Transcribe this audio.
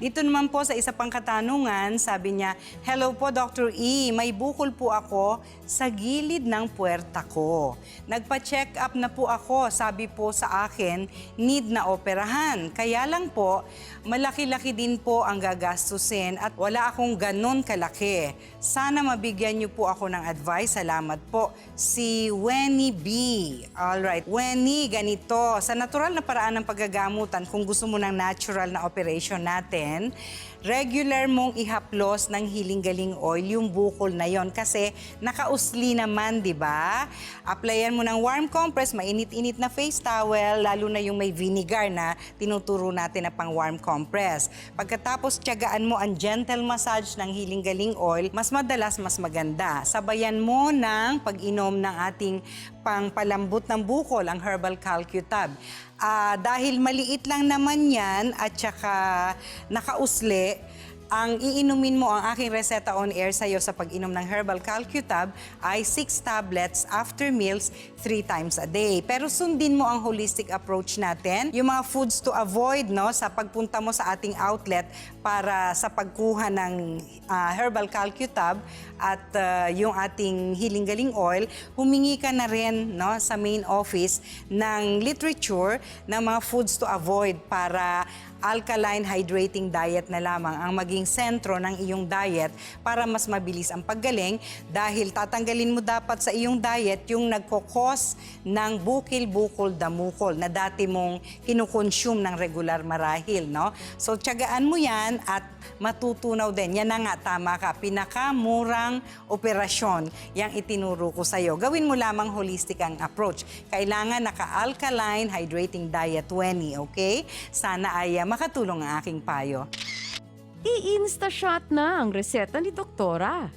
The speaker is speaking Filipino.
Dito naman po sa isa pang katanungan, sabi niya, Hello po Dr. E, may bukol po ako sa gilid ng puwerta ko. Nagpa-check up na po ako, sabi po sa akin, need na operahan. Kaya lang po, malaki-laki din po ang gagastusin at wala akong ganon kalaki. Sana mabigyan niyo po ako ng advice. Salamat po. Si Wenny B. Alright, Wenny, ganito. Sa natural na paraan ng pagagamutan, kung gusto mo ng natural na operation natin, regular mong ihaplos ng hiling-galing oil yung bukol na yon kasi nakausli naman, di ba? Applyan mo ng warm compress, mainit-init na face towel, lalo na yung may vinegar na tinuturo natin na pang warm compress. Pagkatapos tiyagaan mo ang gentle massage ng hiling-galing oil, mas madalas mas maganda. Sabayan mo ng pag-inom ng ating pangpalambot ng bukol, ang herbal calcutab. Ah, dahil maliit lang naman yan at saka nakausli, ang iinumin mo ang aking reseta on air sa'yo sa pag-inom ng Herbal Calcutab ay 6 tablets after meals 3 times a day. Pero sundin mo ang holistic approach natin, yung mga foods to avoid no sa pagpunta mo sa ating outlet para sa pagkuha ng ah, Herbal Calcutab at ah, yung ating Healing Galing Oil, humingi ka na rin no, sa main office ng literature ng mga foods to avoid para alkaline hydrating diet na lamang ang maging sentro ng iyong diet para mas mabilis ang paggaling dahil tatanggalin mo dapat sa iyong diet yung nagkokos ng bukil-bukol damukol na dati mong kinukonsume ng regular marahil, no? So, tiyagaan mo yan at matutunaw din. Yan na nga, tama ka. Pinakamurang operasyon yung itinuro ko sa'yo. Gawin mo lamang holistic ang approach. Kailangan naka-alkaline hydrating diet 20, okay? Sana ay ah, makatulong ang aking payo. I-insta shot na ang reseta ni Doktora.